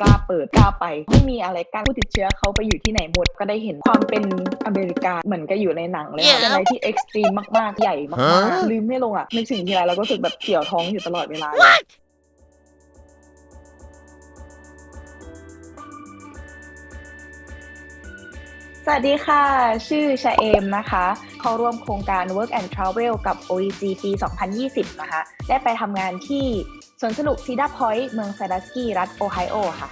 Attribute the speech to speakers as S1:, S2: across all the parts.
S1: กล้าเปิดกล้าไป ไม่มีอะไรกั้นผู้ติดเชื้อเขาไปอยู่ที่ไหนหมดก็ได้เห็นความเป็นอเมริกาเหมือนก็อยู่ในหนังเลยค่ะเป็นอะไรที่เอ็กซ์ตรีมมากๆ ใหญ่มากๆลืมไม่ลงอะนึกถึงทีไรเราก็รู้สึกแบบเสียวท้องอยู่ตลอดเวลา สวัสดีค่ะ ชื่อชาเอมนะคะ เข้าร่วมโครงการ Work and Travel กับ OEG ปี 2020 นะคะ ได้ไปทำงานที่สวนสนุกซีดาพอยต์เมืองไซดัสกี้รัฐโอไฮโอค่ะ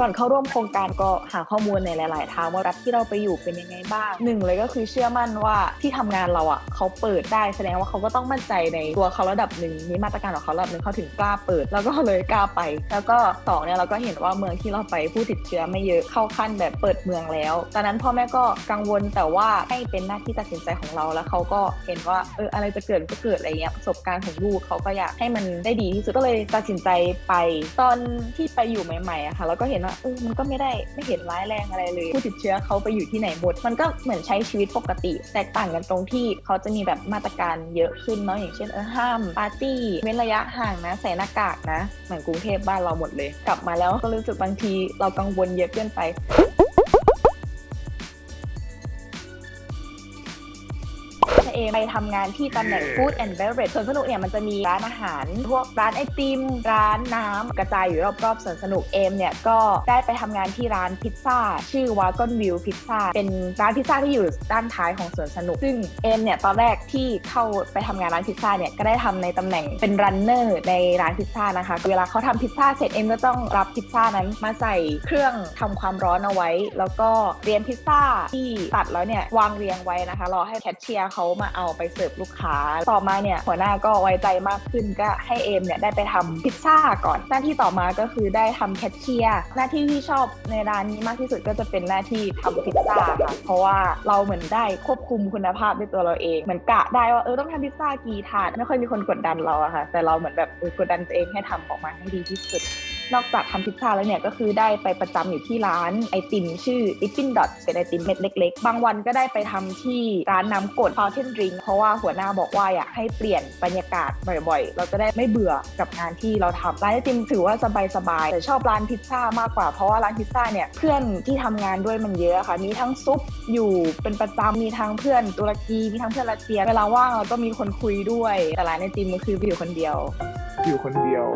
S1: ก่อนเข้าร่วมโครงการก็หาข้อมูลในหลาย ๆ ทางว่ารัฐที่เราไปอยู่เป็นยังไงบ้างหนึ่งเลยก็คือเชื่อมั่นว่าที่ทำงานเราอะเขาเปิดได้แสดงว่าเขาก็ต้องมั่นใจในตัวเขาระดับหนึ่งมีมาตรการของเขาระดับหนึ่งเขาถึงกล้าเปิด แล้วก็เลยกล้าไป แล้วก็สองเนี่ยเราก็เห็นว่าเมืองที่เราไปผู้ติดเชื้อไม่เยอะเข้าขั้นแบบเปิดเมืองแล้ว ตอนนั้นพ่อแม่ก็กังวลแต่ว่าให้เป็นหน้าที่ตัดสินใจของเราแล้วเขาก็เห็นว่าเอออะไรจะเกิดก็เกิดอะไรเงี้ยประสบการณ์ของลูกเขาก็อยากให้มันได้ดีที่สุดก็เลยตัดสินใจไป ตอนที่ไปอยู่ใหม่ๆอะค่ะเราก็เห็นว่าเออมันก็ไม่ได้ไม่เห็นร้ายแรงอะไรเลย ผู้ติดเชื้อเขาไปอยู่ที่ไหนหมด มันก็เหมือนใช้ชีวิตปกติ แตกต่างกันตรงที่เขาจะมีแบบมาตรการเยอะขึ้นเนาะอย่างเช่นเออห้ามปาร์ตี้เว้นระยะห่างนะใส่หน้ากากนะเหมือนกรุงเทพบ้านเราหมดเลย กลับมาแล้วก็รู้สึกบางทีเรากังวลเยอะเกินไป เองไปทำงานที่ตำแหน่ง Food and Beverage สวนสนุกเนี่ยมันจะมีร้านอาหาร พวกร้านไอติม ร้านน้ำกระจายอยู่รอบๆสวนสนุกเอมเนี่ยก็ได้ไปทำงานที่ร้านพิซซ่า ชื่อ Wagon View Pizza เป็นร้านพิซซ่าที่อยู่ด้านท้ายของสวนสนุก ซึ่งเอมเนี่ยตอนแรกที่เข้าไปทำงานร้านพิซซ่าเนี่ยก็ได้ทำในตำแหน่งเป็นรันเนอร์ในร้านพิซซ่านะคะ เวลาเขาทำพิซซ่าเสร็จเอมก็ต้องรับพิซซ่านั้นมาใส่เครื่องทำความร้อนเอาไว้ แล้วก็เรียนพิซซ่าที่ตัดแล้วเนี่ยวางเรียงไว้นะคะรอให้แคชเชียร์เขามาเอาไปเสิร์ฟลูกค้า ต่อมาเนี่ยหัวหน้าก็ไว้ใจมากขึ้นก็ให้เอมเนี่ยได้ไปทำพิซซ่าก่อน หน้าที่ต่อมาก็คือได้ทำแคชเชียร์หน้าที่ที่ชอบในร้านนี้มากที่สุดก็จะเป็นหน้าที่ทำพิซซ่าค่ะเพราะว่าเราเหมือนได้ควบคุมคุณภาพด้วยตัวเราเองเหมือนกะได้ว่าเออต้องทำพิซซ่ากี่ถาดไม่ค่อยมีคนกดดันเราอะค่ะ แต่เราเหมือนแบบกดดันตัวเองให้ทำออกมาให้ดีที่สุด นอกจากทำพิซซ่าแล้วเนี่ยก็คือได้ไปประจำอยู่ที่ร้านไอติมชื่อ Dippin' Dot เป็นไอติมเม็ดเล็ก ๆ บางวันก็ได้ไปทำที่ร้านน้ำกด Fountain Drink เพราะว่าหัวหน้าบอกว่าอยากให้เปลี่ยนบรรยากาศบ่อยๆ เราจะได้ไม่เบื่อกับงานที่เราทำร้านไอติมถือว่าสบายๆแต่ชอบร้านพิซซ่ามากกว่าเพราะว่าร้านพิซซ่าเนี่ยเพื่อนที่ทำงานด้วยมันเยอะค่ะ มีทั้งซุปอยู่เป็นประจำมีทั้งเพื่อนตุรกีมีทั้งเพื่อนรัสเซียเวลาว่างเราก็มีคนคุยด้วยแต่ร้านไอติมมันคืออยู่คนเดียว
S2: อยู่คนเดียว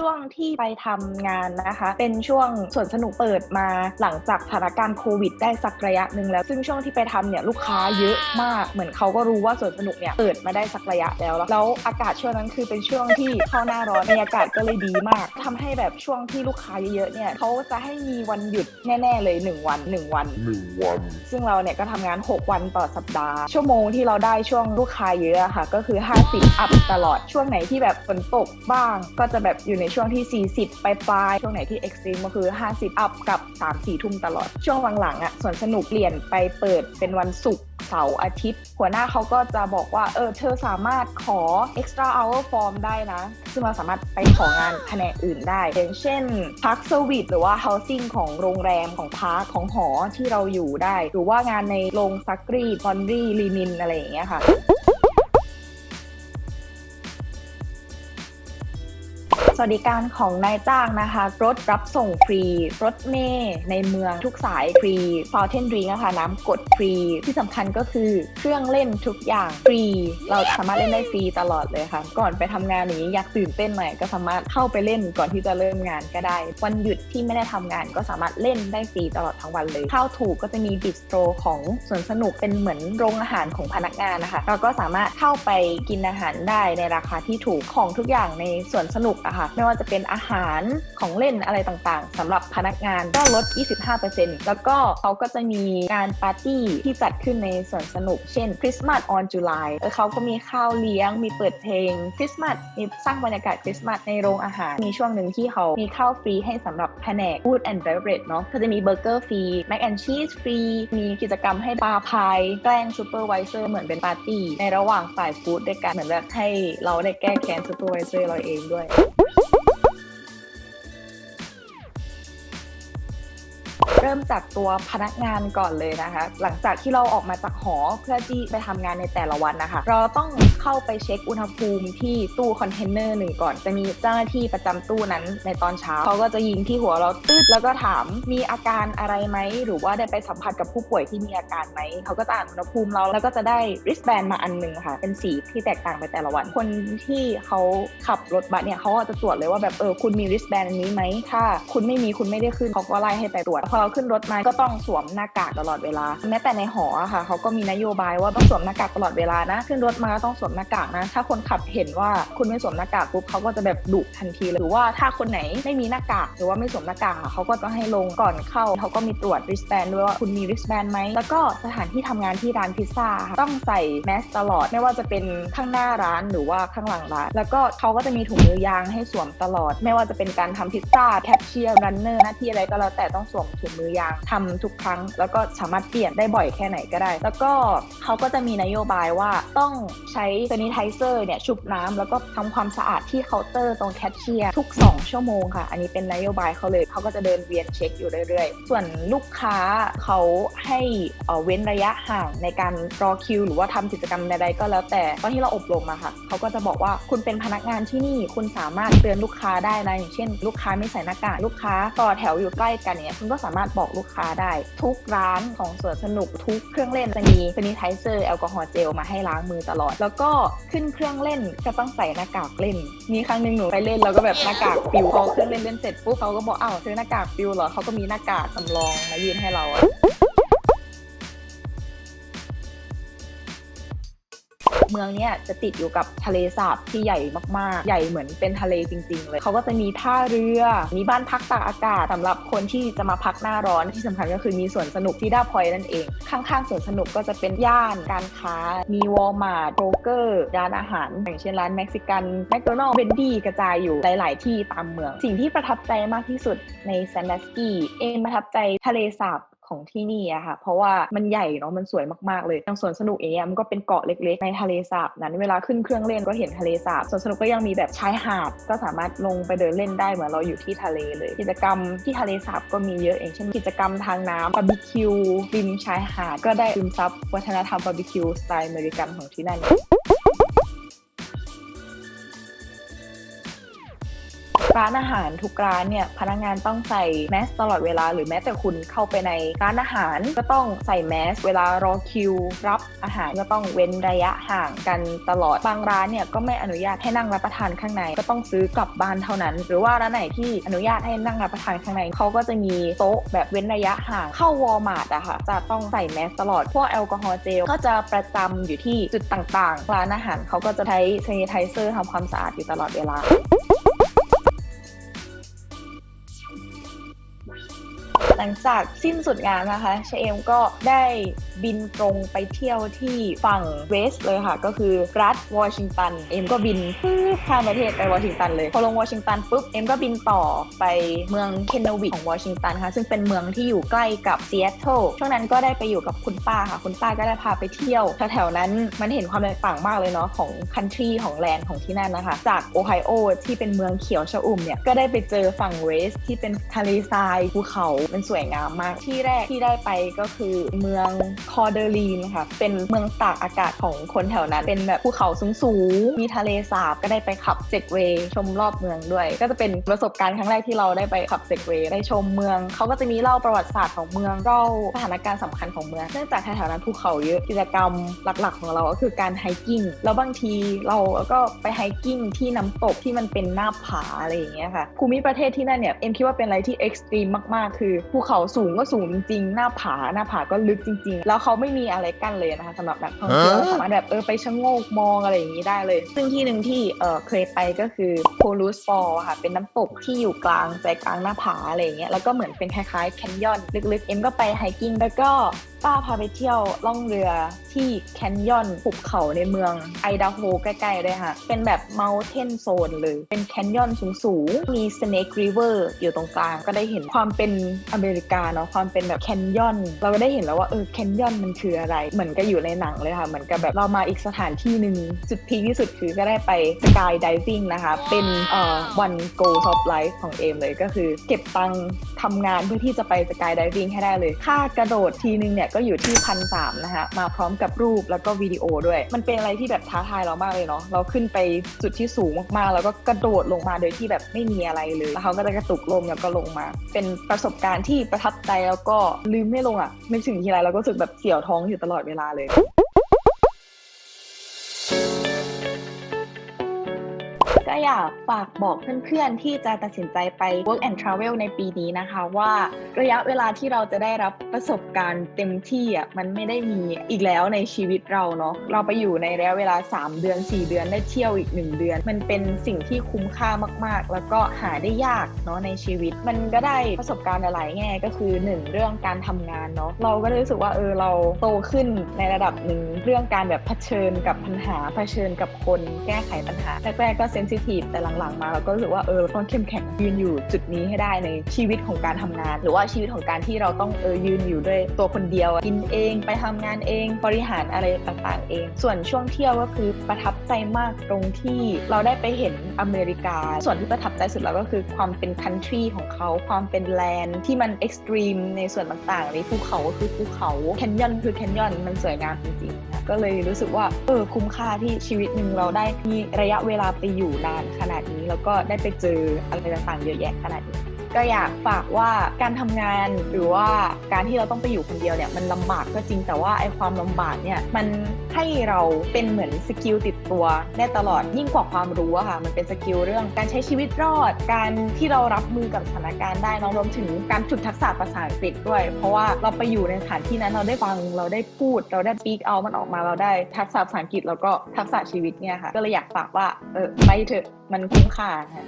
S1: ช่วงที่ไปทำงานนะคะ เป็นช่วงสวนสนุกเปิดมาหลังจากสถานการณ์โควิด ได้สักระยะหนึ่งแล้ว ซึ่งช่วงที่ไปทำเนี่ยลูกค้าเยอะมาก เหมือนเขาก็รู้ว่าสวนสนุกเนี่ยเปิดมาได้สักระยะแล้ว แล้วอากาศช่วงนั้นคือเป็นช่วงที่เข้าหน้าร้อนบรรยากาศก็เลยดีมากทำให้แบบช่วงที่ลูกค้าเยอะๆเนี่ยเขาจะให้มีวันหยุดแน่ๆเลยหนึ่งวันหนึ่งวัน
S2: หนึ่งวัน
S1: ซึ่งเราเนี่ยก็ทำงาน 6 วันต่อสัปดาห์ ชั่วโมงที่เราได้ช่วงลูกค้าเยอะอะค่ะ ก็คือ 50 อัพตลอดช่วงไหนที่แบบฝนตกบ้าง ก็จะแบบอยู่ในช่วงที่ 40 ปลายปลายช่วงไหนที่เอ็กซ์ตรีมก็คือ 50 อัพกับ 3-4 ทุ่มตลอด ช่วงหลังๆอะส่วนสนุกเปลี่ยนไปเปิดเป็นวันศุกร์เสาร์อาทิตย์ หัวหน้าเขาก็จะบอกว่า เออ เธอสามารถขอ extra hour form ได้นะ ซึ่งเราสามารถไปของานแผนกอื่นได้ อย่างเช่นพักเซอร์วิสหรือว่า housing ของโรงแรมของพักของหอที่เราอยู่ได้ หรือว่างานในโรงซักรีดอนรี่ลีนินอะไรอย่างเงี้ยค่ะ วัสดิการของนายจ้างนะคะ รถรับส่งฟรี รถเมล์ในเมืองทุกสายฟรี Fountain Drink นะคะน้ำกดฟรี ที่สำคัญก็คือเครื่องเล่นทุกอย่างฟรี เราสามารถเล่นได้ฟรีตลอดเลยค่ะ ก่อนไปทำงานอย่างนี้อยากตื่นเต้นหน่อยก็สามารถเข้าไปเล่นก่อนที่จะเริ่มงานก็ได้ วันหยุดที่ไม่ได้ทำงานก็สามารถเล่นได้ฟรีตลอดทั้งวันเลยเข้าถูกก็จะมีบิสโตรของสวนสนุกเป็นเหมือนโรงอาหารของพนักงานนะคะเราก็สามารถเข้าไปกินอาหารได้ในราคาที่ถูกของทุกอย่างในสวนสนุกอะค่ะไม่ว่าจะเป็นอาหารของเล่นอะไรต่างๆสำหรับพนักงานก็ลด 25%แล้วก็เขาก็จะมีการปาร์ตี้ที่จัดขึ้นในสวนสนุก เช่น Christmas on July เออเขาก็มีข้าวเลี้ยง มีเปิดเพลงคริสต์มาสมีสร้างบรรยากาศคริสต์มาสในโรงอาหาร มีช่วงหนึ่งที่เขามีข้าวฟรีให้สำหรับแผนก Food and Beverage เนาะก็จะมีเบอร์เกอร์ฟรีแมคแอนชีสฟรีมีกิจกรรมให้ปาพายแกล้งซูเปอร์ไวเซอร์เหมือนเป็นปาร์ตี้ในระหว่างฝ่ายฟู้ดด้วยกันเหมือนแบบให้เราได้แก้แค้นซูเปอร์ไวเซอร์เราเองด้วย เริ่มจากตัวพนักงานก่อนเลยนะคะ หลังจากที่เราออกมาจากหอเพื่อที่ไปทำงานในแต่ละวันนะคะ เราต้องเข้าไปเช็คอุณหภูมิที่ตู้คอนเทนเนอร์หนึ่งก่อน จะมีเจ้าหน้าที่ประจำตู้นั้นในตอนเช้าเขาก็จะยิงที่หัวเราตืดแล้วก็ถามมีอาการอะไรไหม หรือว่าได้ไปสัมผัสกับผู้ป่วยที่มีอาการไหม เขาก็จะอ่านอุณหภูมิเราแล้วก็จะได้ wristband มาอันหนึ่งค่ะ เป็นสีที่แตกต่างไปแต่ละวัน คนที่เขาขับรถบัสเนี่ยเขาก็จะตรวจเลยว่าแบบเออคุณมี wristband อันนี้ไหมถ้าคุณไม่มีคุณไม่ได้ขึ้นเขาก็ไล่ให้ไปตรวจพอเราขึ้นรถมาก็ต้องสวมหน้ากากตลอดเวลา แม้แต่ในหอค่ะเขาก็มีนโยบายว่าต้องสวมหน้ากากตลอดเวลานะ ขึ้นรถมาก็ต้องสวมหน้ากากนะ ถ้าคนขับเห็นว่าคุณไม่สวมหน้ากากปุ๊บเขาก็จะแบบดุทันทีเลยหรือว่าถ้าคนไหนไม่มีหน้ากากหรือว่าไม่สวมหน้ากากอะเขาก็จะให้ลงก่อนเข้าเขาก็มีตรวจ wristband ด้วยว่าคุณมี wristband ไหมแล้วก็สถานที่ทำงานที่ร้านพิซซ่าต้องใส่แมสตลอดไม่ว่าจะเป็นข้างหน้าร้านหรือว่าข้างหลังร้าน แล้วก็เขาก็จะมีถุงมือยางให้สวมตลอด ไม่ว่าจะเป็นการทำพิซซ่าแคชเชียร์รันเนอร์หน้าที่อะไรก็แล้วแต่ต้องสวมถุงมือยางทำทุกครั้ง แล้วก็สามารถเปลี่ยนได้บ่อยแค่ไหนก็ได้ แล้วก็เขาก็จะมีนโยบายว่าต้องใช้เซนิไทเซอร์เนี่ยชุบน้ำแล้วก็ทำความสะอาดที่เคาน์เตอร์ตรงแคชเชียร์ทุก 2 ชั่วโมงค่ะ อันนี้เป็นนโยบายเขาเลยเขาก็จะเดินเวียนเช็คอยู่เรื่อยๆ ส่วนลูกค้าเขาให้เเว้นระยะห่างในการรอคิว หรือว่าทำกิจกรรมใดๆก็แล้วแต่ตอนที่เราอบรมอะค่ะเขาก็จะบอกว่าคุณเป็นพนักงานที่นี่คุณสามารถเตือนลูกค้าได้นะอย่างเช่น ลูกค้าไม่ใส่หน้ากากลูกค้าต่อแถวอยู่ใกล้กันเนี่ยคุณก็สามารถบอกลูกค้าได้ ทุกร้านของสวนสนุกทุกเครื่องเล่นจะมีเซนิไทเซอร์แอลกอฮอล์เจลมาให้ล้างมือตลอด แล้วก็ขึ้นเครื่องเล่นก็ต้องใส่หน้ากากเล่น มีครั้งหนึ่งหนูไปเล่นแล้วก็แบบหน้ากากปิวพอเครื่องเล่นเล่นเสร็จปุ๊บเขาก็บอกอ้าวซื้อหน้ากากปิวเหรอเขาก็มีหน้ากากสำรองมายื่นให้เรา เมืองเนี้ยจะติดอยู่กับทะเลสาบที่ใหญ่มากๆ ใหญ่เหมือนเป็นทะเลจริง ๆ เลยเขาก็จะมีท่าเรือ มีบ้านพักตากอากาศสำหรับคนที่จะมาพักหน้าร้อนที่สำคัญก็คือมีสวนสนุกที่ด้าพอยนั่นเอง ข้างๆสวนสนุกก็จะเป็นย่านการค้า มีวอลมาร์ทโบรกเกอร์ร้านอาหาร อย่างเช่นร้านเม็กซิกันแมคโดนัลล์เบนดี้กระจายอยู่หลาย ๆ ที่ตามเมือง สิ่งที่ประทับใจมากที่สุดในแซนดัสกี้เองประทับใจทะเลสาบ ของที่นี่อะค่ะ เพราะว่ามันใหญ่เนาะมันสวยมากๆเลยอย่างสวนสนุกเองมันก็เป็นเกาะเล็กๆ ในทะเลสาบนั้นเวลาขึ้นเครื่องเล่นก็เห็นทะเลสาบสวนสนุกก็ยังมีแบบชายหาดก็สามารถลงไปเดินเล่นได้เหมือนเราอยู่ที่ทะเลเลย กิจกรรมที่ทะเลสาบก็มีเยอะอย่างเช่นกิจกรรมทางน้ำบาร์บีคิวริมชายหาดก็ได้ซึมซับวัฒนธรรมบาร์บีคิวสไตล์อเมริกันของที่นั่น ร้านอาหารทุกร้านเนี่ยพนักงานต้องใส่แมสตลอดเวลาหรือแม้แต่คุณเข้าไปในร้านอาหารก็ต้องใส่แมส เวลารอคิว รับอาหารก็ต้องเว้นระยะห่างกันตลอดบางร้านเนี่ยก็ไม่อนุญาตให้นั่งรับประทานข้างในก็ต้องซื้อกลับบ้านเท่านั้น หรือว่าร้านไหนที่อนุญาตให้นั่งรับประทานข้างในเขาก็จะมีโต๊ะแบบเว้นระยะห่างเข้าวอลมาร์ทอะค่ะจะต้องใส่แมสตลอดพวกแอลกอฮอล์เจลก็จะประจำอยู่ที่จุดต่างๆร้านอาหารเขาก็จะใช้เซนิไทเซอร์ทำความสะอาดอยู่ตลอดเวลา หลังจากสิ้นสุดงานนะคะเชเอมก็ได้ บินตรงไปเที่ยวที่ฝั่งเวสเลยค่ะ ก็คือรัฐวอชิงตัน เอมก็บินปึ๊บข้ามประเทศไปวอชิงตันเลย พอลงวอชิงตันปุ๊บ เอมก็บินต่อไปเมืองเคนเนวิกของวอชิงตันค่ะ ซึ่งเป็นเมืองที่อยู่ใกล้กับซีแอตเทิลช่วงนั้นก็ได้ไปอยู่กับคุณป้าค่ะ คุณป้าก็ได้พาไปเที่ยวแถวๆนั้นมันเห็นความแตกต่างมากเลยเนาะของคันทรีของแลนด์ของที่นั่นนะคะ จากโอไฮโอที่เป็นเมืองเขียวชอุ่มเนี่ยก็ได้ไปเจอฝั่งเวสที่เป็นทะเลทรายภูเขามันสวยงามมากที่แรกที่ได้ไปก็คือเมืองคอเดอรีนค่ะ เป็นเมืองตากอากาศของคนแถวนั้น เป็นแบบภูเขาสูงๆ มีทะเลสาบก็ได้ไปขับเซกเวย์ชมรอบเมืองด้วย ก็จะเป็นประสบการณ์ครั้งแรกที่เราได้ไปขับเซกเวย์ได้ชมเมือง เขาก็จะมีเล่าประวัติศาสตร์ของเมืองเล่าสถานการณ์สำคัญของเมือง เนื่องจากแถวๆนั้นภูเขาเยอะกิจกรรมหลักๆ ของเราก็คือการไฮกิ้งแล้วบางทีเราก็ไปไฮกิ้งที่น้ำตกที่มันเป็นหน้าผาอะไรอย่างเงี้ยค่ะภูมิประเทศที่นั่นเนี่ยเอ็มคิดว่าเป็นอะไรที่เอ็กซ์ตรีมมากๆ คือภูเขาสูงก็สูงจริงหน้าผาหน้าผาก็ลึกจริงๆแล้วเขาไม่มีอะไรกั้นเลยนะคะสำหรับนักท่องเที่ยวสามารถแบบเออไปชะโงกมองอะไรอย่างนี้ได้เลย ซึ่งที่หนึ่งที่เออเคยไปก็คือโพลูสฟอลค่ะ เป็นน้ำตกที่อยู่กลางใจกลางหน้าผาอะไรอย่างเงี้ยแล้วก็เหมือนเป็นคล้ายๆแคนยอนลึกๆ เอ็มก็ไปไฮกิ้งแล้วก็ป้าพาไปเที่ยวล่องเรือที่แคนยอนภูเขาในเมืองไอดาโฮใกล้ๆเลยค่ะ เป็นแบบ mountain zone เลย เป็นแคนยอนสูงๆ มี Snake River อยู่ตรงกลาง ก็ได้เห็นความเป็นอเมริกาเนาะ ความเป็นแบบแคนยอน เราก็ได้เห็นแล้วว่าเออแคนยอนมันคืออะไร เหมือนกับอยู่ในหนังเลยค่ะ เหมือนกับแบบเรามาอีกสถานที่หนึ่งจุดพีคที่สุดคือก็ได้ไปสกายดิวิ่งนะคะ เป็นเอ่อ one goal of life ของเอมเลยก็คือ เก็บตังค์ทำงานเพื่อที่จะไปสกายดิวิ่งให้ได้เลย ค่ากระโดดทีนึงเนี่ยก็อยู่ที่พันสามนะคะมาพร้อมกับรูปแล้วก็วิดีโอด้วย มันเป็นอะไรที่แบบท้าทายเรามากเลยเนาะเราขึ้นไปจุดที่สูงมากๆแล้วก็กระโดดลงมาโดยที่แบบไม่มีอะไรเลยแล้วเขาก็จะกระตุกลมแล้วก็ลงมา เป็นประสบการณ์ที่ประทับใจแล้วก็ลืมไม่ลงอะนึกถึงทีไรเราก็รู้สึกแบบเสียวท้องอยู่ตลอดเวลาเลย อยากฝากบอกเพื่อนๆ ที่จะตัดสินใจไป work and travel ในปีนี้นะคะว่าระยะเวลาที่เราจะได้รับประสบการณ์เต็มที่อะมันไม่ได้มีอีกแล้วในชีวิตเราเนาะเราไปอยู่ในระยะเวลา 3 เดือน 4 เดือนได้เที่ยวอีก 1 เดือน มันเป็นสิ่งที่คุ้มค่ามากๆ แล้วก็หาได้ยากเนาะในชีวิต มันก็ได้ประสบการณ์หลายแง่ก็คือ 1 เรื่องการทำงานเนาะเราก็ได้รู้สึกว่าเออเราโตขึ้นในระดับหนึ่งเรื่องการแบบเผชิญกับปัญหาเผชิญกับคนแก้ไขปัญหาแรกๆก็เซนซิทีฟแต่หลังๆ มาเราก็รู้สึกว่าเออเราต้องเข้มแข็งยืนอยู่จุดนี้ให้ได้ในชีวิตของการทำงาน หรือว่าชีวิตของการที่เราต้องเออยืนอยู่ด้วยตัวคนเดียวกินเองไปทำงานเองบริหารอะไรต่างๆ เอง ส่วนช่วงเที่ยวก็คือประทับใจมากตรงที่เราได้ไปเห็นอเมริกา ส่วนที่ประทับใจสุดแล้วก็คือความเป็นคันทรีของเขาความเป็นแลนด์ที่มันเอ็กซ์ตรีมในส่วนต่างๆในภูเขาก็คือภูเขาแคนยอนคือแคนยอนมันสวยงามจริงๆก็เลยรู้สึกว่าเออคุ้มค่าที่ชีวิตหนึ่งเราได้มีระยะเวลาไปอยู่นานขนาดนี้ แล้วก็ได้ไปเจออะไรต่างๆเยอะแยะขนาดนี้ ก็อยากฝากว่าการทำงานหรือว่าการที่เราต้องไปอยู่คนเดียวเนี่ยมันลำบากก็จริงแต่ว่าไอ้ความลำบากเนี่ยมันให้เราเป็นเหมือนสกิลติดตัวได้ตลอดยิ่งกว่าความรู้อะค่ะมันเป็นสกิลเรื่องการใช้ชีวิตรอด การที่เรารับมือกับสถานการณ์ได้เนอะรวมถึงการฝึกทักษะภาษาอังกฤษด้วย เพราะว่าเราไปอยู่ในสถานที่นั้นเราได้ฟังเราได้พูด เราได้ speak out มันออกมาเราได้ทักษะภาษาอังกฤษแล้วก็ทักษะชีวิตเนี่ยค่ะก็เลยอยากฝากว่าเออไปเถอะมันคุ้มค่าค่ะ